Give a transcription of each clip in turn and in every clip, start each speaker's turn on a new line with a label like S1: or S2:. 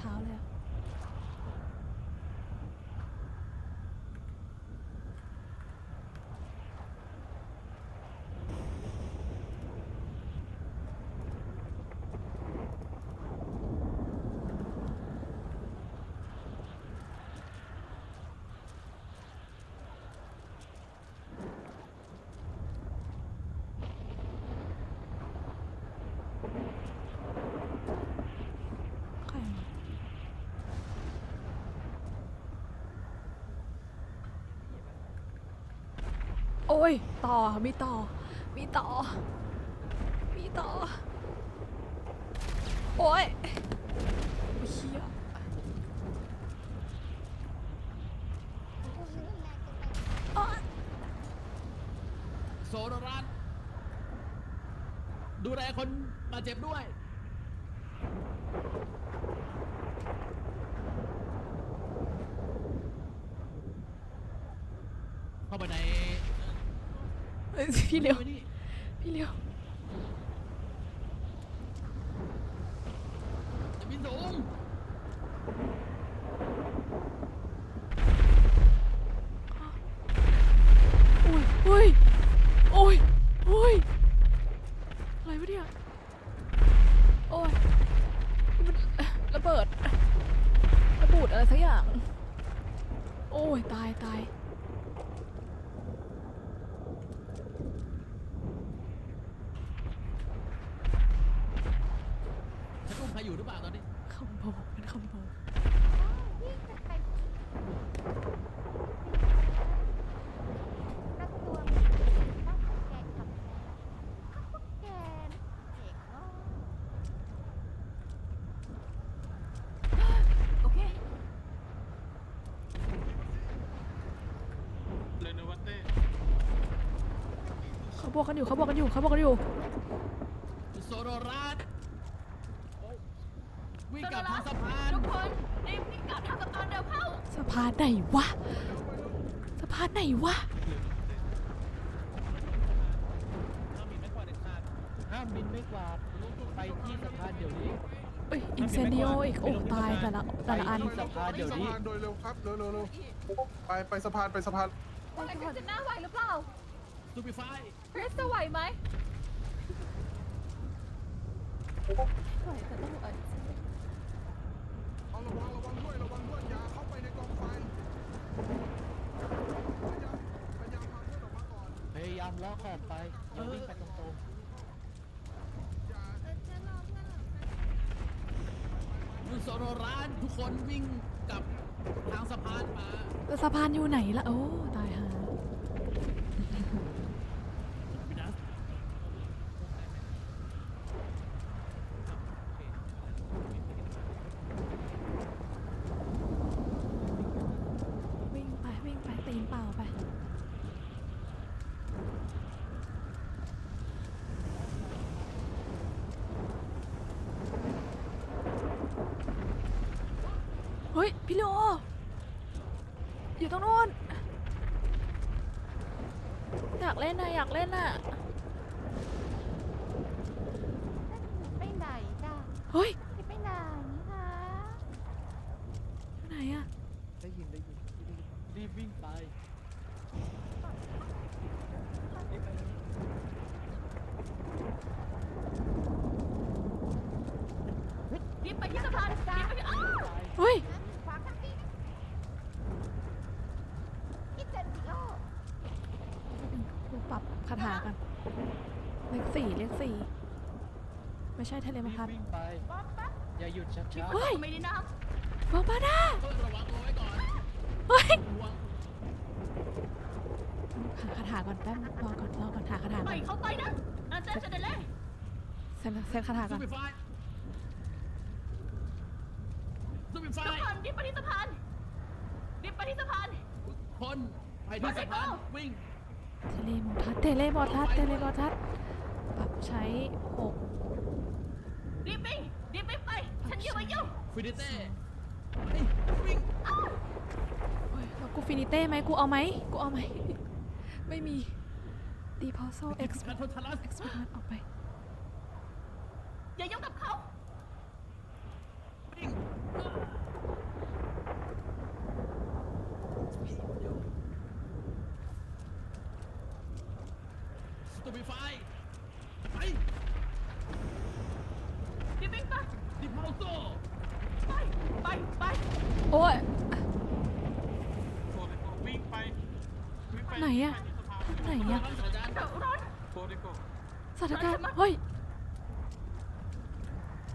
S1: ข了 โอ้ย ต่อ มีต่อ มีต่อ มีต่อ โอ้ยโอ้ยเฮียอ๊ะ
S2: โซโลรันดูแลคนบาดเจ็บด้วย เข้าไปใน
S1: เอ้ยพี่เลี้ยว
S2: ข้าไปนี่
S1: พี่เลี้ยว
S2: จะบินสูง
S1: โอ้ยโอ้ย โอ้ย โอ้ย อะไรวะเนี่ย โอ้ยนี่มันระเบิด ระบูดอะไรสักอย่าง โอ้ย ตายตาย
S2: ฉันอุ้ม ใครอยู่หรือเปล่าตอนนี้
S1: คอมโบเป็นคอมโบ
S3: วิ่งจะไปกระตัวมีต้องแกงกับข้าวแกงเด็กเนาะ
S1: โอเค
S4: เลนวัตเต้
S1: เขาบอกกันอยู่เขาบอกกันอยู่เขาบอกกันอยู่
S2: โซโลรัน วิ่งกลับทางสะพาน
S5: ทุกคนรีบวิ่งกลับทางสะพานเร็วเข้า
S1: สะพานไหนวะสะพานไหนวะ
S6: ห้ามบินไม่กวาดเด็ดขาดห้ามบินไม่กวาดไปที่สะพานเดี๋ยวนี้
S1: เอ้ยอินเซนดิโออีกโอ้ตายแต่ละแต่ละอัน
S6: ไปที่สะพานเดี๋ยวนี้
S4: สะพานโดยเร็วครับเร็วเร็วเร็วไปไปสะพานไปสะพาน
S5: แต่คริสติน่าไหวหรือเปล่า
S2: ซูปิฟาย
S5: คริสจะไหวไหม
S4: เอา ระวังระวังด้วยระวังด้วยอย่าเข้าไปในกองไฟพยายามพยายามพาเพื่อนออกมาก่อน
S6: พยายามล้อขอบไปอย่าวิ่งไปตรง
S4: อย่า
S3: เออฉันรอเพื่อนเหรอ
S2: คุณโซโลร้านทุกคนวิ่งกลับทางสะพานมา
S1: แล้วสะพานอยู่ไหนล่ะ โอ้ ตายฮะ
S2: วินัส
S1: วิ่งไป วิ่งไป ตีนเปล่าไป เฮ้ย พี่ โลอยู่ตรงนู้น อยากเล่นนะอยากเล่นน่ะ
S3: ไปไหนจ้ะ
S1: เฮ้ย
S3: จะไปไหนคะ
S1: อยู่ไหนอะ
S6: ๆได้ยินได้ยินรีบวิ่งไป
S5: รีบไปที่สะพานรีบไปที่อ้าว
S1: เฮ้ย
S3: ขวางทางนี้คิดเซนติโอ
S1: กูปรับคาถากัน เลข สี่เลขสี่ไม่ใช่เทเล
S6: รี
S1: มา
S6: บ
S1: พัด
S6: วิ่งไป
S3: ป๊อปป๊อป
S6: อย่าหยุดชักช้า
S1: เฮ้ย
S5: ไม่ได้น้
S1: บอกมาด้า
S2: ต้องระวังตัวไว้ก่อน
S1: เฮ้ย
S2: ห่วง
S1: หาคาถาก่อนแป๊บรอก่อนรอก่อนหาคาถาำ
S5: ป
S1: ก่
S5: ล่
S1: อ
S5: อนยเขาไปนะอาจารย์จะได้เล่น
S1: เซ็นเซ็นคาถา
S2: ซู
S1: ก่อน
S2: ปิฟายซูปิฟา
S5: ทุก
S2: ย
S5: คนรีบไปที่สะพานรีบไปที่สะพาน
S2: คนไปที่สะพานวิ่ง
S1: เทเลโมทัศน์เทเลโมทัศน์เทเลโมทัศน์ ปรับใช้หก
S5: รีบวิ่งรีบวิ่งไป ฉันอยู่มายุ่ง
S2: ฟินิเต้ไปวิ่ง
S1: เฮ้ยแล้วกูฟินิเต้ไหมกูเอาไหมกูเอาไหม ไม่มีดีพอโซเอ็กซ์
S2: การทนทารัส
S1: เอ็กซ์มันออกไป
S5: อย่ายุ่งกับเขา
S2: วิ่งสตูบิฟายไป
S5: รีบวิ่งไป
S2: ดิพาวโซ
S5: ไปไปไป
S1: โอ้ย
S4: โทรเลยโกวิ่งไปวิ่งไป
S1: ไหนอะ
S4: ไปที่สะพาน
S1: ไหนอะ
S2: สัญญาณ
S5: เดี๋ยวร้อน
S4: โทรเลยโก
S1: สถานการณ์เฮ้ย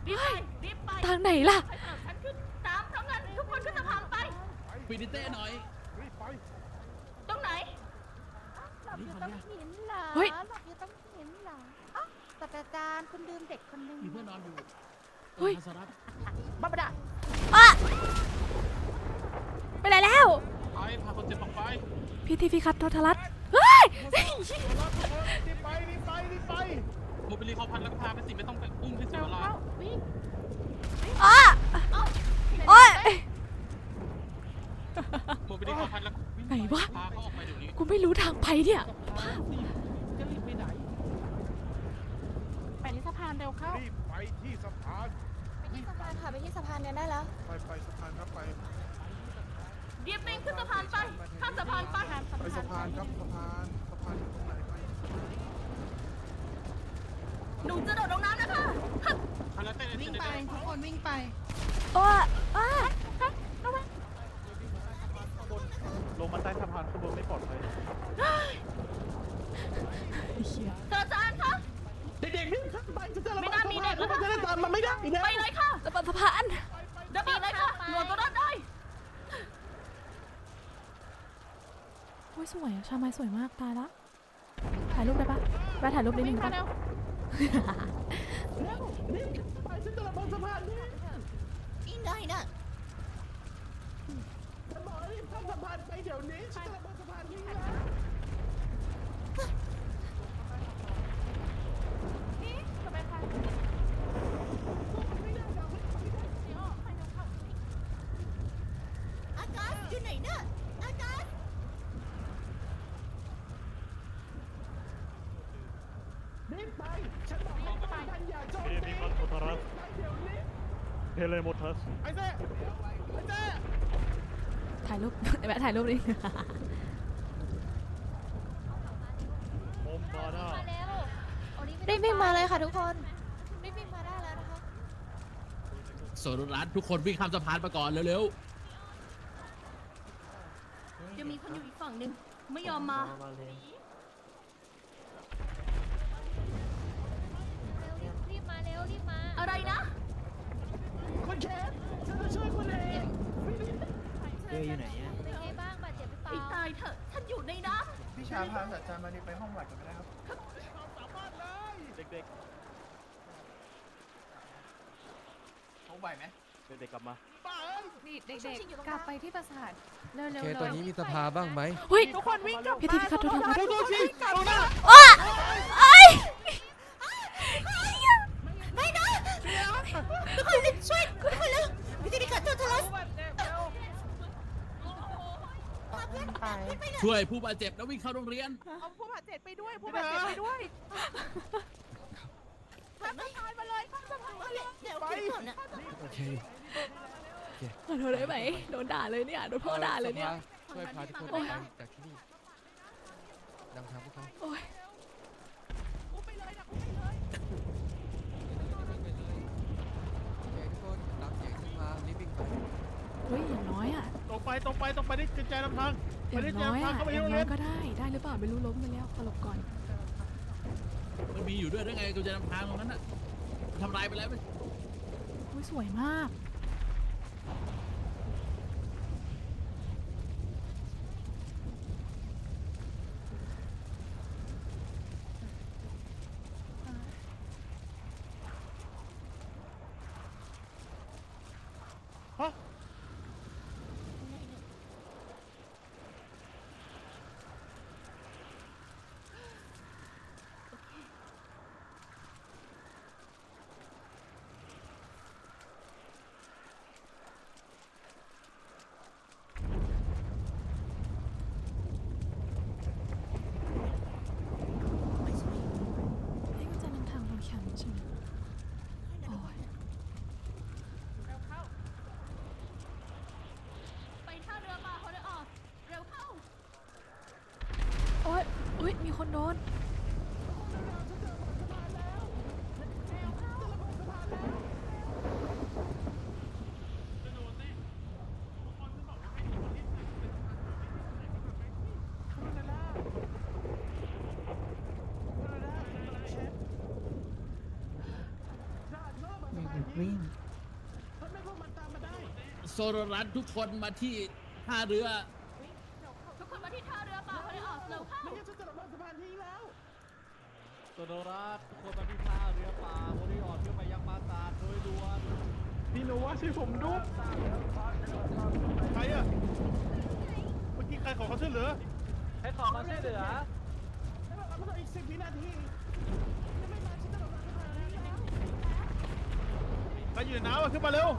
S5: รีบไปรีบไป
S1: ทางไหนล่ะ
S5: ให้สำหรับฉันขึ้นตามทั้งนั้นทุกคนขึ้นสะพานไป
S2: ฟินิเต้หน่อย
S4: รีบไป
S5: ตรงไหน
S3: เราบอยู่ต้องหินเหรอ
S1: เฮ้ย
S3: หลับอยู่ต้องหินเหรออ้าวศาสตราจารย์คุณลืมเด็กคนนึง
S2: มีเพื่อนนอนอยู่
S1: เฮ้ย
S2: ฮัสรัต
S3: บ้าบดา
S1: อะ ไปไหนแล้ว
S4: ไปพาคนเจ็บออกไป
S1: พี่ทีพีคัตโททรัสเฮ้ย
S6: รีบไปรีบไปรีบไป
S4: โมบิลีเขาพันแล้วก็พาไปสิไม่ต้องไปอุ้มที่เสียเวลา
S3: วิ่ง
S1: อะโอ้ย
S4: โมบิลีเขาพันแล้วก็วิ่ง
S1: ไหนวะ
S4: พาเขาออกไปเดี๋ยวนี้
S1: กูไม่รู้ทางไปเนี่ย
S6: สะพานสิจะรีบไปไหน
S3: ไปที่สะพานเร็วเข้า
S7: รีบไปที่สะพาน
S3: ไปที่สะพานค่ะไปที่สะพานเนี่ยได้แล้ว
S7: ไปไปสะพานครับไป
S5: ดิปปิ้ง ขึ้นสะพานไป ข้ามสะพานไป
S7: ไปสะพานครับสะพานสะพานอยู่ตรงไหนไป
S5: หนูจะโดดลงน้ำนะคะ
S4: พันแล้วเต้น
S8: วิ่งไปทุกคนวิ่งไป
S1: โอ้ยอะวัง
S6: ลงมาใต้สะพานข้างบนไม่ปลอดภัย
S1: เหี้ย
S5: เจอจานคะ
S6: เด็กๆนี่ข้ามไปจะเจะระ
S5: ไม่
S6: บา
S5: น่ามีเด็กแล้วค่ะ
S6: จะได้ตามมันไม่ได้นะ
S5: ไปเลยค่ะ
S1: สะพานสะพาน
S5: เดินไปเลยค่ะหนูตัวรอดได้
S1: โอ้ย สวยอะชาไม้สวยมากตายละถ่ายรูปได้ปะแวะถ่ายรูปนิดนึงปะ
S6: ไปฉันจะระบายสะพานนี่
S3: อีกหน่อยน่ะ
S6: ฉันบอกให้รีบข้ามสะพานไปเดี๋ยวนี้ฉันจะระบายสะพานนี่นะ
S3: อากาศอยู่ไหนน่ะอากาศ
S6: รีบไปฉันบอกให้สะพานอย่าโจม
S9: เอ
S6: ตี
S9: มิคันโททารัส
S6: ไปเดี๋ยวนี้
S9: เทเลโมทัส
S6: ไอ้เจ้ไอ้เจ้
S1: ถ่ายรูป แวะถ่ายรูปนิดนึง
S9: โอมบาดา
S3: มาเร็วรีบวิ่งมาเลยค่ะทุกคนรีบวิ่งมาได้แล้วนะคะ
S2: โซโรรัตทุกคนวิ่งข้ามสะพานมาก่อนเร็ว
S5: ยังมีคนอยู่อีกฝั่งหนึ่งไม่ยอมมา
S3: เร็วรีบรีบมาเร็วรีบมา
S5: อะไรนะ
S6: คุณเคสฉันจะช่วยคุณเอง
S3: เจ ออยู่ไหนอะเป็นไงบ้างบาดเจ็บหรือเปล่า
S5: ไอ้ตายเถอะ ฉันอยู่ในน้
S7: พี่ชาพาศาสตราจารย์มานี่ไปห้องหวัดกันไม่ได้ครับ
S9: เด็ก
S7: เขาไหวไหม
S9: ๆ เด็กๆกลับมา
S8: นี่เด็กๆ กลับไปที่ปราสาทเร็วๆ
S10: โอเค
S8: เลย
S10: ตอนนี้มีสภาบ้างไหม
S1: เฮ้ย
S6: ทุกคนวิ่งกลับ
S1: พี่ทีพีคัตโททรัส
S6: ดูดูสิดูนะ
S1: อ้าไอ้ย
S3: ไม่นะทุกคนรีบช่วยทุกคนเร็ววิธีการโทรโทรศัพท์พาเพื่อนพาเพื่อนไป
S2: ๆ ช่วยผู้บาดเจ็บแล้ววิ่งเข้าโรงเรียน
S8: เอาผู้บาดเจ็บไปด้วยผู้บาดเจ็บไปด้วย
S3: ข้ามสะพานมาเลยข้ามสะพานมาเลยเดี๋ยวขึ้นก่อนนะ
S10: โอเค
S1: ขอโทษได้ไหมโดนด่าเลยเนี่ยโดนพ่อด่าเลยเนี่ย
S10: สภช่วยพาทุกคนออกไปจากที่นี่นำทางพวกเขา
S1: โอ้ย
S10: โอเคทุกคนตามเสียงฉันมารีบวิ่งไป
S1: เฮ้ยอย่างน้อยอะ
S6: ตรงไปตรงไปตรงไปนี่กระจายลำทาง
S1: อ
S6: ไป
S1: ย่าง
S6: นี่
S1: น้อย
S6: ทา
S1: อะ
S6: งเข้าไป
S1: อ
S6: ที่
S1: ย่า
S6: โรงง
S1: น้
S6: เรี
S1: อยย
S6: น
S1: ก็ได้ ได้หรือเปล่าไม่รู้ล้มไปแล้วขอหลบก่อน
S2: มันมีอยู่ด้วยได้ไงกูจะนำทางตรงนั้นน่ะทำลายไปแล้วไหม
S1: โอ้ยสวยมาก
S6: ฮะ
S1: นี่ก็จะนำทางเราแข็งใช่ไหมโอ้ย
S5: ไปท่าเรือมาเขาได้ออก เร็วเข้า
S1: โอ้ยอุ้ย มี คนโดน
S6: วิ่งทำไมพวกมันตามมาได้
S2: โซโรรัตทุกคนมาที่ท่าเรือ
S5: ทุกคนมาที่ท่าเรือเปล่าเขาได้ออกเร็วเข้า
S6: ไม่งั้นฉันจะระบายสะ
S11: โซโนรัสคนมาที่ท่าเรือป่าโอริออนเพื่อไปยังปราสาทโดยด่วน
S12: พี่โนว่าช่วยผมด้วย
S6: ใครอะเมื่อกี้ใครขอเขาช่วยเหลือ
S11: ให้ขอมาช่วยเหลือ
S12: อีกสิบวินาที
S6: ใครอยู่ในน้ำอะขึ้นมาเร็ว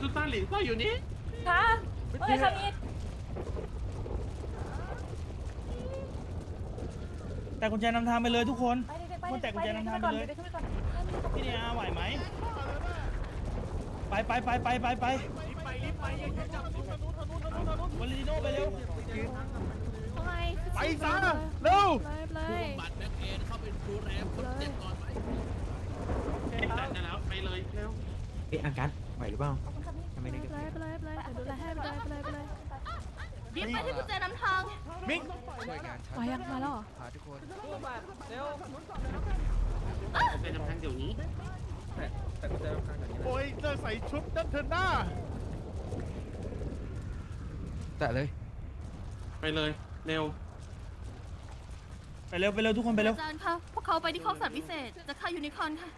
S12: สุตาน หลินก็อยู่นี่
S8: ค่ะเฮ้ยคามิด
S13: แต่กุญแจนำทางไปเลยทุกคน
S8: ไปเด็กๆไป
S13: คนแตกกุญแจนำทางไปเลย
S8: เด็กๆขึ้นไปก่อน
S13: พี่เนียไหวไหมไปไปไปไปไปไปวอลิโนไปเร็ว
S1: ทำไม
S13: ไปซะเร็ว
S1: เลยเลย
S2: บัตรแบ็คเอนเข้าไปดูแลคนเจ็บก่อนไหม
S12: แต่แล้วไปเลยเร็ว
S10: เอ๊ะอาการไหวหรือเปล่าทำ ไม
S1: ไป
S10: ได้
S1: เลยไปเลยไปเลยเดี๋ยวดูแลให้ไปเลยไปเลยไปเลย
S5: ดิบไปที่กุญแจนำทาง
S13: มิก
S10: ช่วยงานฉัน
S1: มายังมาแล้วเหรอ
S10: พาทุกคน
S11: ตู้บัตรเร็ว
S12: เป็นทางเดี๋ยวนี้
S10: แต่กุญแจนำทางแบบนี้
S6: โอ้ยเลิกใส่ชุดนั่นเธอหน้า
S10: แต่เลย
S12: ไปเลย เร็ว
S13: ไปเร็วไปเร็วทุกคนไปเร็ว
S5: อาจารย์คะพวกเขาไปที่คลองสัตว์วิเศษจะฆ่ายูนิคอร์นค่ะ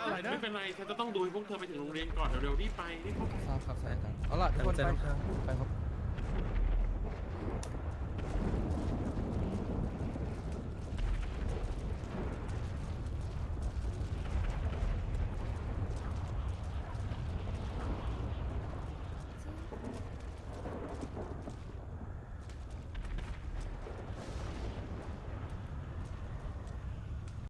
S6: อะไรนะ
S12: ไม่เป็นไรฉันจะต้องดูให้พวกเธอไปถึงโรงเรียนก่อนเร็วๆรีบไปรีบเข้า
S10: ทราบครับสายอาจารย์เอาล่ะทุกคนไปไปครับ